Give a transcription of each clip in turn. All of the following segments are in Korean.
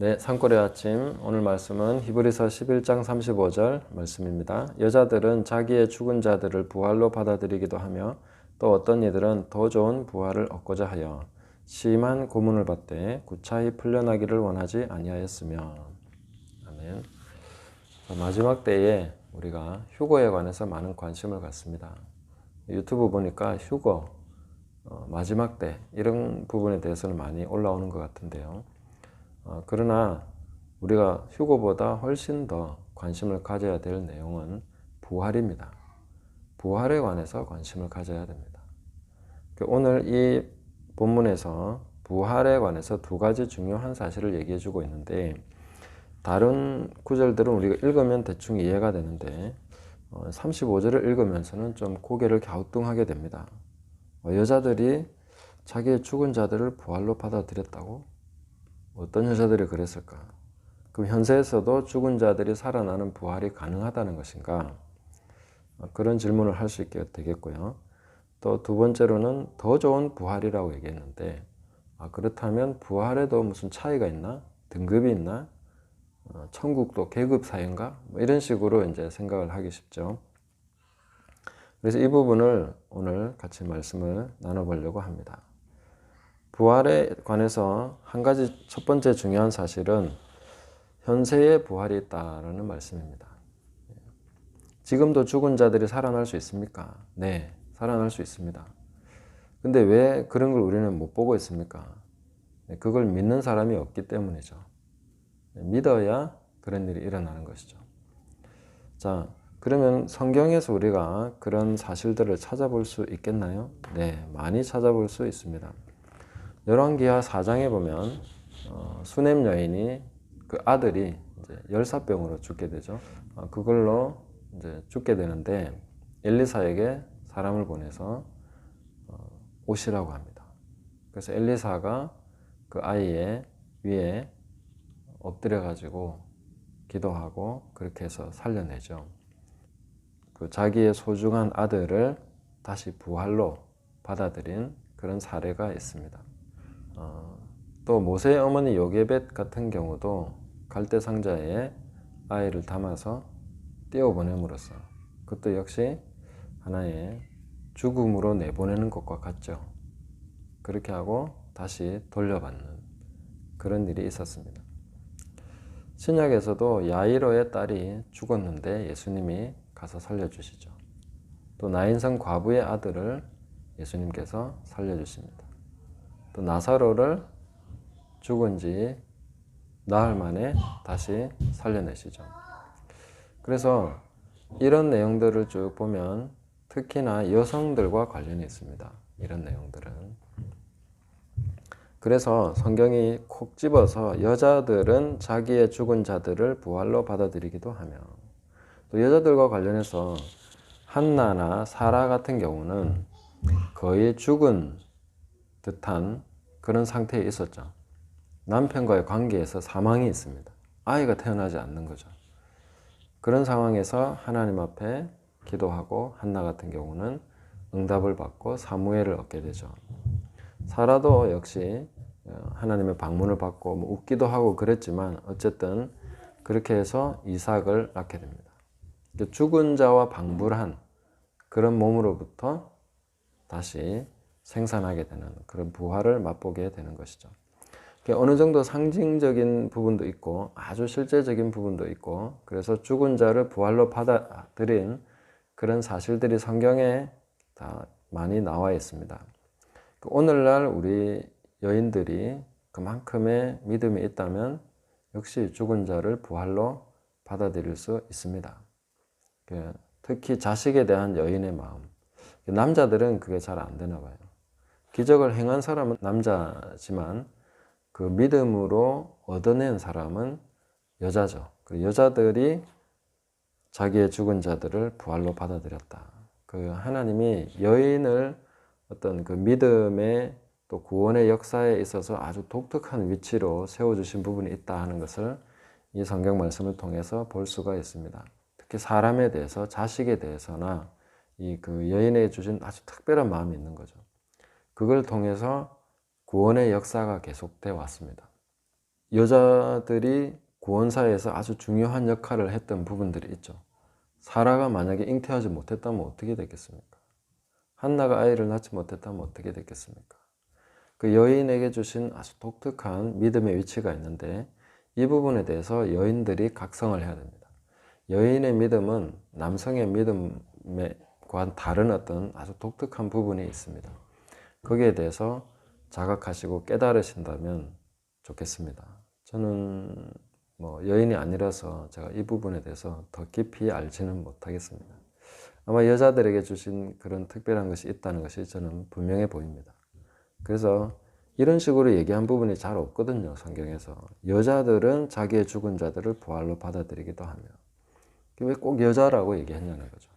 네, 산골의 아침 오늘 말씀은 히브리서 11장 35절 말씀입니다. 여자들은 자기의 죽은 자들을 부활로 받아들이기도 하며 또 어떤 이들은 더 좋은 부활을 얻고자 하여 심한 고문을 받되 구차히 풀려나기를 원하지 아니하였으며 아멘. 마지막 때에 우리가 휴거에 관해서 많은 관심을 갖습니다. 유튜브 보니까 휴거 어, 마지막 때 이런 부분에 대해서는 많이 올라오는 것 같은데요. 어, 그러나 우리가 휴거보다 훨씬 더 관심을 가져야 될 내용은 부활입니다. 부활에 관해서 관심을 가져야 됩니다. 그 오늘 이 본문에서 부활에 관해서 두 가지 중요한 사실을 얘기해 주고 있는데 다른 구절들은 우리가 읽으면 대충 이해가 되는데 35절을 어, 읽으면서는 좀 고개를 갸우뚱하게 됩니다. 어, 여자들이 자기의 죽은 자들을 부활로 받아들였다고? 어떤 여자들이 그랬을까? 그럼 현세에서도 죽은 자들이 살아나는 부활이 가능하다는 것인가? 그런 질문을 할 수 있게 되겠고요. 또 두 번째로는 더 좋은 부활이라고 얘기했는데, 아, 그렇다면 부활에도 무슨 차이가 있나? 등급이 있나? 어, 천국도 계급 사회인가? 뭐 이런 식으로 이제 생각을 하기 쉽죠. 그래서 이 부분을 오늘 같이 말씀을 나눠보려고 합니다. 부활에 관해서 한 가지 첫 번째 중요한 사실은 현세의 부활이 있다라는 말씀입니다. 지금도 죽은 자들이 살아날 수 있습니까? 네, 살아날 수 있습니다. 근데 왜 그런 걸 우리는 못 보고 있습니까? 네, 그걸 믿는 사람이 없기 때문이죠. 네, 믿어야 그런 일이 일어나는 것이죠. 자, 그러면 성경에서 우리가 그런 사실들을 찾아볼 수 있겠나요? 네, 많이 찾아볼 수 있습니다. 열왕기하 4장에 보면 어, 수냄 여인이 그 아들이 열사병으로 죽게 되죠. 어, 그걸로 이제 죽게 되는데 엘리사에게 사람을 보내서 어, 오시라고 합니다. 그래서 엘리사가 그 아이의 위에 엎드려 가지고 기도하고 그렇게 해서 살려내죠. 그 자기의 소중한 아들을 다시 부활로 받아들인 그런 사례가 있습니다. 어, 또 모세의 어머니 요게벳 같은 경우도 갈대 상자에 아이를 담아서 띄워보냄으로써 그것도 역시 하나의 죽음으로 내보내는 것과 같죠. 그렇게 하고 다시 돌려받는 그런 일이 있었습니다. 신약에서도 야이로의 딸이 죽었는데 예수님이 가서 살려주시죠. 또 나인성 과부의 아들을 예수님께서 살려주십니다. 또 나사로를 죽은 지 나흘 만에 다시 살려내시죠. 그래서 이런 내용들을 쭉 보면 특히나 여성들과 관련이 있습니다. 이런 내용들은. 그래서 성경이 콕 집어서 여자들은 자기의 죽은 자들을 부활로 받아들이기도 하며 또 여자들과 관련해서 한나나 사라 같은 경우는 거의 죽은 듯한 그런 상태에 있었죠. 남편과의 관계에서 사망이 있습니다. 아이가 태어나지 않는 거죠. 그런 상황에서 하나님 앞에 기도하고 한나 같은 경우는 응답을 받고 사무엘을 얻게 되죠. 사라도 역시 어, 하나님의 방문을 받고 뭐 웃기도 하고 그랬지만 어쨌든 그렇게 해서 이삭을 낳게 됩니다. 죽은 자와 방불한 그런 몸으로부터 다시 생산하게 되는 그런 부활을 맛보게 되는 것이죠. 어느 정도 상징적인 부분도 있고 아주 실제적인 부분도 있고 그래서 죽은 자를 부활로 받아들인 그런 사실들이 성경에 다 많이 나와 있습니다. 오늘날 우리 여인들이 그만큼의 믿음이 있다면 역시 죽은 자를 부활로 받아들일 수 있습니다. 특히 자식에 대한 여인의 마음. 남자들은 그게 잘 안 되나 봐요. 기적을 행한 사람은 남자지만 그 믿음으로 얻어낸 사람은 여자죠. 그 여자들이 자기의 죽은 자들을 부활로 받아들였다. 그 하나님이 여인을 어떤 그 믿음의 또 구원의 역사에 있어서 아주 독특한 위치로 세워주신 부분이 있다 하는 것을 이 성경 말씀을 통해서 볼 수가 있습니다. 특히 사람에 대해서, 자식에 대해서나 이 그 여인에 주신 아주 특별한 마음이 있는 거죠. 그걸 통해서 구원의 역사가 계속되어 왔습니다. 여자들이 구원사에서 아주 중요한 역할을 했던 부분들이 있죠. 사라가 만약에 잉태하지 못했다면 어떻게 됐겠습니까? 한나가 아이를 낳지 못했다면 어떻게 됐겠습니까? 그 여인에게 주신 아주 독특한 믿음의 위치가 있는데 이 부분에 대해서 여인들이 각성을 해야 됩니다. 여인의 믿음은 남성의 믿음과 다른 어떤 아주 독특한 부분이 있습니다. 거기에 대해서 자각하시고 깨달으신다면 좋겠습니다. 저는 뭐 여인이 아니라서 제가 이 부분에 대해서 더 깊이 알지는 못하겠습니다. 아마 여자들에게 주신 그런 특별한 것이 있다는 것이 저는 분명해 보입니다. 그래서 이런 식으로 얘기한 부분이 잘 없거든요, 성경에서. 여자들은 자기의 죽은 자들을 부활로 받아들이기도 하며. 왜 꼭 여자라고 얘기했냐는 거죠.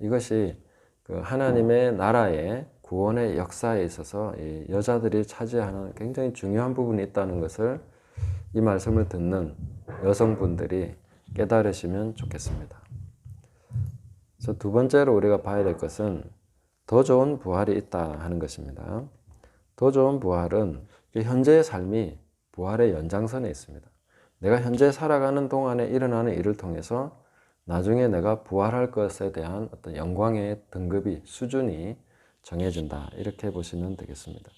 이것이 그 하나님의 나라의 구원의 역사에 있어서 여자들이 차지하는 굉장히 중요한 부분이 있다는 것을 이 말씀을 듣는 여성분들이 깨달으시면 좋겠습니다. 그래서 두 번째로 우리가 봐야 될 것은 더 좋은 부활이 있다 하는 것입니다. 더 좋은 부활은 현재의 삶이 부활의 연장선에 있습니다. 내가 현재 살아가는 동안에 일어나는 일을 통해서 나중에 내가 부활할 것에 대한 어떤 영광의 등급이 수준이 정해진다. 이렇게 보시면 되겠습니다.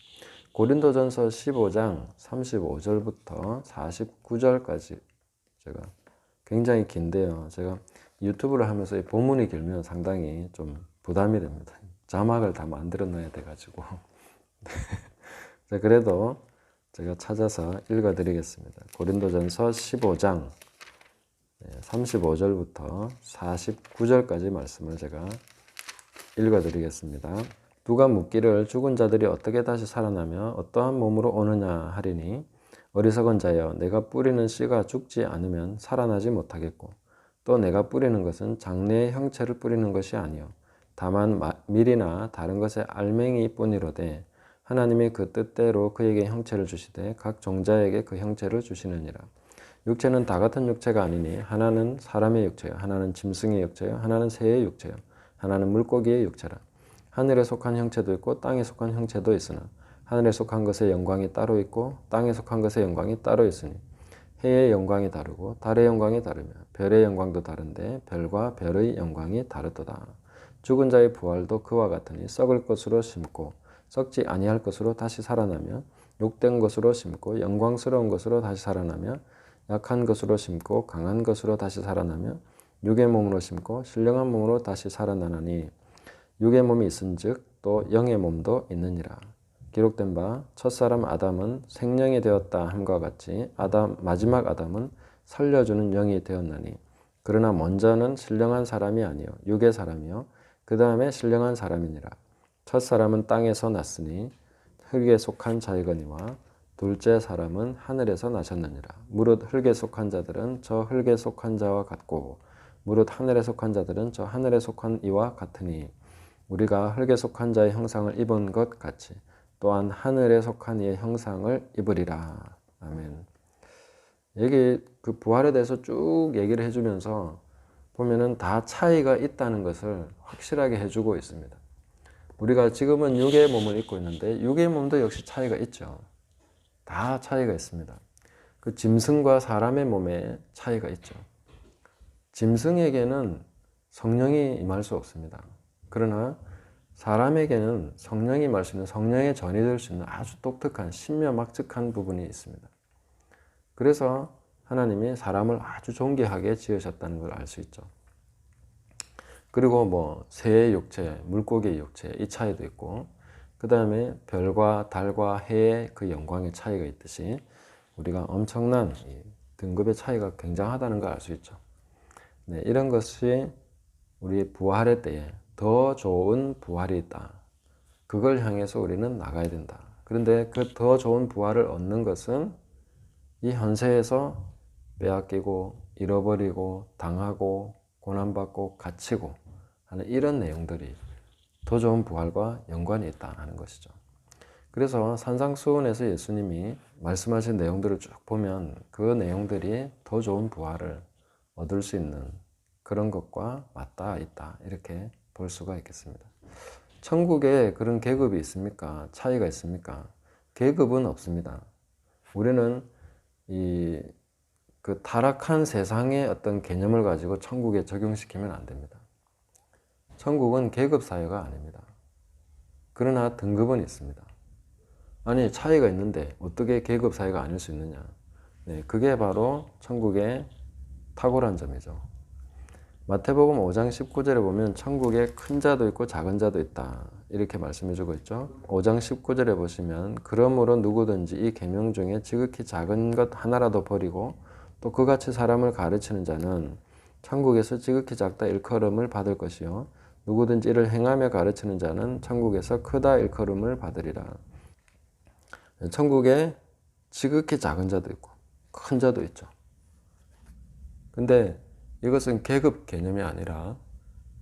고린도전서 15장 35절부터 49절까지 제가 굉장히 긴데요. 제가 유튜브를 하면서 본문이 길면 상당히 좀 부담이 됩니다. 자막을 다 만들어 놔야 돼가지고. 그래도 제가 찾아서 읽어 드리겠습니다. 고린도전서 15장 35절부터 49절까지 말씀을 제가 읽어 드리겠습니다. 누가 묻기를 죽은 자들이 어떻게 다시 살아나며 어떠한 몸으로 오느냐 하리니 어리석은 자여 내가 뿌리는 씨가 죽지 않으면 살아나지 못하겠고 또 내가 뿌리는 것은 장래의 형체를 뿌리는 것이 아니요. 다만 밀이나 다른 것의 알맹이 뿐이로되 하나님이 그 뜻대로 그에게 형체를 주시되 각 종자에게 그 형체를 주시느니라. 육체는 다 같은 육체가 아니니 하나는 사람의 육체요 하나는 짐승의 육체요 하나는 새의 육체요 하나는 물고기의 육체라 하늘에 속한 형체도 있고 땅에 속한 형체도 있으나 하늘에 속한 것의 영광이 따로 있고 땅에 속한 것의 영광이 따로 있으니 해의 영광이 다르고 달의 영광이 다르며 별의 영광도 다른데 별과 별의 영광이 다르도다. 죽은 자의 부활도 그와 같으니 썩을 것으로 심고 썩지 아니할 것으로 다시 살아나며 욕된 것으로 심고 영광스러운 것으로 다시 살아나며 약한 것으로 심고 강한 것으로 다시 살아나며 육의 몸으로 심고 신령한 몸으로 다시 살아나나니 육의 몸이 있은즉 또 영의 몸도 있느니라. 기록된 바 첫사람 아담은 생명이 되었다 함과 같이 아담 마지막 아담은 살려주는 영이 되었나니 그러나 먼저는 신령한 사람이 아니요 육의 사람이요 그 다음에 신령한 사람이니라. 첫 사람은 땅에서 났으니 흙에 속한 자이거니와 둘째 사람은 하늘에서 나셨느니라. 무릇 흙에 속한 자들은 저 흙에 속한 자와 같고 무릇 하늘에 속한 자들은 저 하늘에 속한 이와 같으니 우리가 흙에 속한 자의 형상을 입은 것 같이 또한 하늘에 속한 이의 형상을 입으리라. 아멘. 여기 그 부활에 대해서 쭉 얘기를 해주면서 보면은 다 차이가 있다는 것을 확실하게 해주고 있습니다. 우리가 지금은 육의 몸을 입고 있는데 육의 몸도 역시 차이가 있죠. 다 차이가 있습니다. 그 짐승과 사람의 몸에 차이가 있죠. 짐승에게는 성령이 임할 수 없습니다. 그러나 사람에게는 성령이 말씀는 성령의 전이 될 수 있는 아주 독특한 신묘막측한 부분이 있습니다. 그래서 하나님이 사람을 아주 존귀하게 지으셨다는 걸 알 수 있죠. 그리고 뭐 새의 육체, 물고기의 육체 이 차이도 있고 그 다음에 별과 달과 해의 그 영광의 차이가 있듯이 우리가 엄청난 등급의 차이가 굉장하다는 걸 알 수 있죠. 네, 이런 것이 우리 부활의 때에 더 좋은 부활이 있다. 그걸 향해서 우리는 나가야 된다. 그런데 그 더 좋은 부활을 얻는 것은 이 현세에서 빼앗기고 잃어버리고 당하고 고난받고 갇히고 하는 이런 내용들이 더 좋은 부활과 연관이 있다 하는 것이죠. 그래서 산상수훈에서 예수님이 말씀하신 내용들을 쭉 보면 그 내용들이 더 좋은 부활을 얻을 수 있는 그런 것과 맞닿아 있다. 이렇게 볼 수가 있겠습니다. 천국에 그런 계급이 있습니까? 차이가 있습니까? 계급은 없습니다. 우리는 이 그 타락한 세상의 어떤 개념을 가지고 천국에 적용시키면 안 됩니다. 천국은 계급 사회가 아닙니다. 그러나 등급은 있습니다. 아니 차이가 있는데 어떻게 계급 사회가 아닐 수 있느냐? 네, 그게 바로 천국의 탁월한 점이죠. 마태복음 5장 19절에 보면 천국에 큰 자도 있고 작은 자도 있다. 이렇게 말씀해 주고 있죠. 5장 19절에 보시면 그러므로 누구든지 이 계명 중에 지극히 작은 것 하나라도 버리고 또 그같이 사람을 가르치는 자는 천국에서 지극히 작다 일컬음을 받을 것이요 누구든지 이를 행하며 가르치는 자는 천국에서 크다 일컬음을 받으리라. 천국에 지극히 작은 자도 있고 큰 자도 있죠. 근데 이것은 계급 개념이 아니라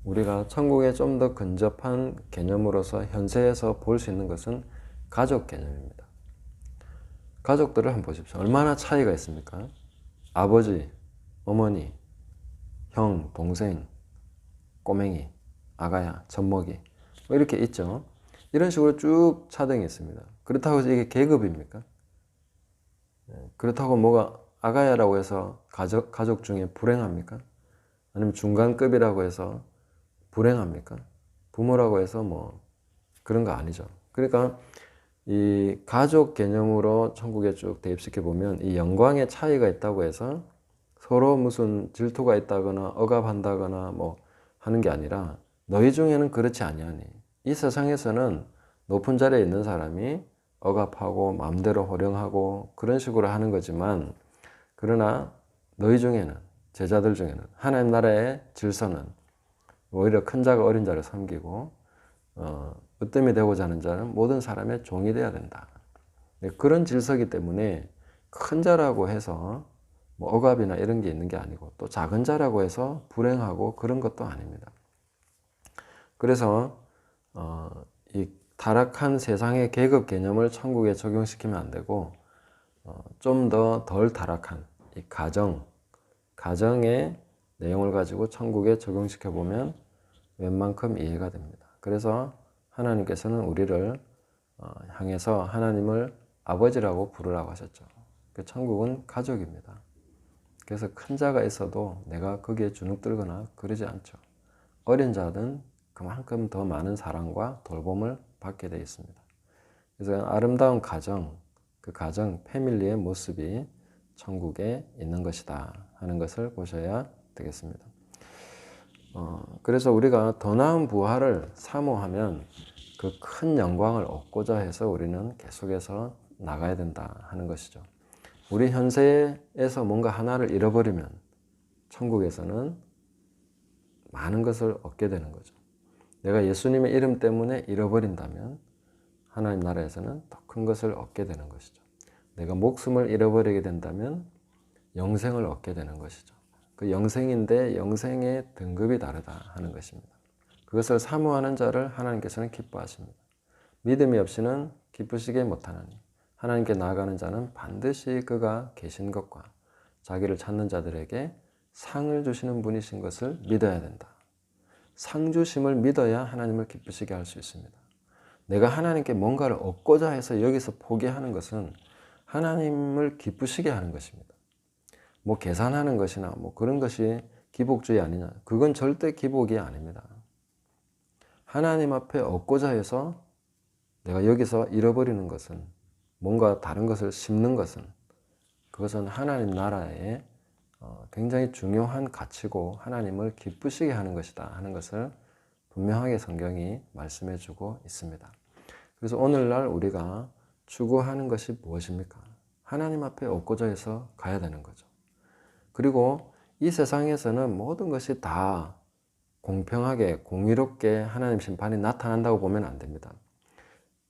우리가 천국에 좀 더 근접한 개념으로서 현세에서 볼 수 있는 것은 가족 개념입니다. 가족들을 한번 보십시오. 얼마나 차이가 있습니까? 아버지, 어머니, 형, 동생, 꼬맹이, 아가야, 젖먹이 뭐 이렇게 있죠. 이런 식으로 쭉 차등이 있습니다. 그렇다고 해서 이게 계급입니까? 네, 그렇다고 뭐가 아가야라고 해서 가족, 가족 중에 불행합니까? 아니면 중간급이라고 해서 불행합니까? 부모라고 해서 뭐 그런 거 아니죠. 그러니까 이 가족 개념으로 천국에 쭉 대입시켜 보면 이 영광의 차이가 있다고 해서 서로 무슨 질투가 있다거나 억압한다거나 뭐 하는 게 아니라 너희 중에는 그렇지 아니하니 이 세상에서는 높은 자리에 있는 사람이 억압하고 마음대로 호령하고 그런 식으로 하는 거지만 그러나 너희 중에는 제자들 중에는 하나님 나라의 질서는 오히려 큰 자가 어린 자를 섬기고 어, 으뜸이 되고자 하는 자는 모든 사람의 종이 되어야 된다. 네, 그런 질서기 때문에 큰 자라고 해서 뭐 억압이나 이런 게 있는 게 아니고 또 작은 자라고 해서 불행하고 그런 것도 아닙니다. 그래서 어, 이 타락한 세상의 계급 개념을 천국에 적용시키면 안 되고 어, 좀 더 덜 타락한 이 가정, 가정의 내용을 가지고 천국에 적용시켜 보면 웬만큼 이해가 됩니다. 그래서 하나님께서는 우리를 어, 향해서 하나님을 아버지라고 부르라고 하셨죠. 그 천국은 가족입니다. 그래서 큰 자가 있어도 내가 거기에 주눅들거나 그러지 않죠. 어린 자든 그만큼 더 많은 사랑과 돌봄을 받게 되어 있습니다. 그래서 아름다운 가정, 그 가정, 패밀리의 모습이 천국에 있는 것이다 하는 것을 보셔야 되겠습니다. 어, 그래서 우리가 더 나은 부활을 사모하면 그 큰 영광을 얻고자 해서 우리는 계속해서 나가야 된다 하는 것이죠. 우리 현세에서 뭔가 하나를 잃어버리면 천국에서는 많은 것을 얻게 되는 거죠. 내가 예수님의 이름 때문에 잃어버린다면 하나님 나라에서는 더 큰 것을 얻게 되는 것이죠. 내가 목숨을 잃어버리게 된다면 영생을 얻게 되는 것이죠. 그 영생인데 영생의 등급이 다르다 하는 것입니다. 그것을 사모하는 자를 하나님께서는 기뻐하십니다. 믿음이 없이는 기쁘시게 못하나니 하나님께 나아가는 자는 반드시 그가 계신 것과 자기를 찾는 자들에게 상을 주시는 분이신 것을 믿어야 된다. 상 주심을 믿어야 하나님을 기쁘시게 할 수 있습니다. 내가 하나님께 뭔가를 얻고자 해서 여기서 포기하는 것은 하나님을 기쁘시게 하는 것입니다. 뭐 계산하는 것이나 뭐 그런 것이 기복주의 아니냐. 그건 절대 기복이 아닙니다. 하나님 앞에 얻고자 해서 내가 여기서 잃어버리는 것은 뭔가 다른 것을 심는 것은 그것은 하나님 나라의 어, 굉장히 중요한 가치고 하나님을 기쁘시게 하는 것이다 하는 것을 분명하게 성경이 말씀해 주고 있습니다. 그래서 오늘날 우리가 추구하는 것이 무엇입니까? 하나님 앞에 얻고자 해서 가야 되는 거죠. 그리고 이 세상에서는 모든 것이 다 공평하게, 공의롭게 하나님 심판이 나타난다고 보면 안 됩니다.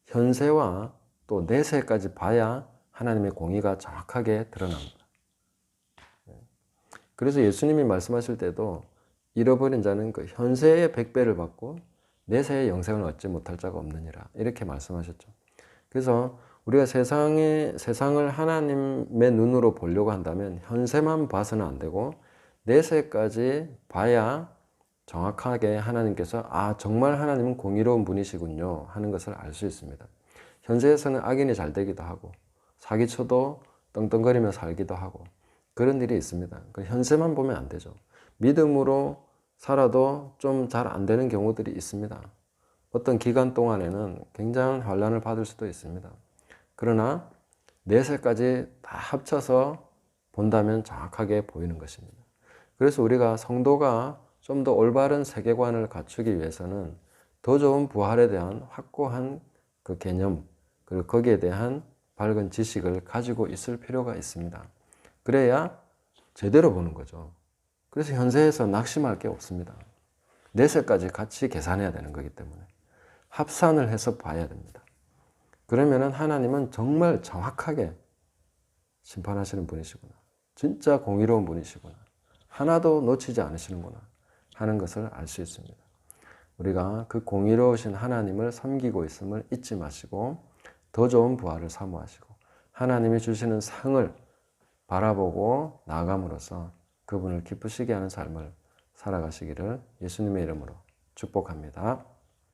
현세와 또 내세까지 봐야 하나님의 공의가 정확하게 드러납니다. 그래서 예수님이 말씀하실 때도 잃어버린 자는 그 현세의 백배를 받고 내세의 영생을 얻지 못할 자가 없느니라 이렇게 말씀하셨죠. 그래서 우리가 세상의 세상을 하나님의 눈으로 보려고 한다면 현세만 봐서는 안 되고 내세까지 봐야 정확하게 하나님께서 아 정말 하나님은 공의로운 분이시군요 하는 것을 알 수 있습니다. 현세에서는 악인이 잘 되기도 하고 사기쳐도 떵떵거리며 살기도 하고 그런 일이 있습니다. 그 현세만 보면 안 되죠. 믿음으로 살아도 좀 잘 안 되는 경우들이 있습니다. 어떤 기간 동안에는 굉장한 환란을 받을 수도 있습니다. 그러나 내세까지 다 합쳐서 본다면 정확하게 보이는 것입니다. 그래서 우리가 성도가 좀 더 올바른 세계관을 갖추기 위해서는 더 좋은 부활에 대한 확고한 그 개념, 그리고 거기에 대한 밝은 지식을 가지고 있을 필요가 있습니다. 그래야 제대로 보는 거죠. 그래서 현세에서 낙심할 게 없습니다. 내세까지 같이 계산해야 되는 거기 때문에 합산을 해서 봐야 됩니다. 그러면은 하나님은 정말 정확하게 심판하시는 분이시구나. 진짜 공의로운 분이시구나. 하나도 놓치지 않으시는구나. 하는 것을 알 수 있습니다. 우리가 그 공의로우신 하나님을 섬기고 있음을 잊지 마시고 더 좋은 부활을 사모하시고 하나님이 주시는 상을 바라보고 나아감으로써 그분을 기쁘시게 하는 삶을 살아가시기를 예수님의 이름으로 축복합니다.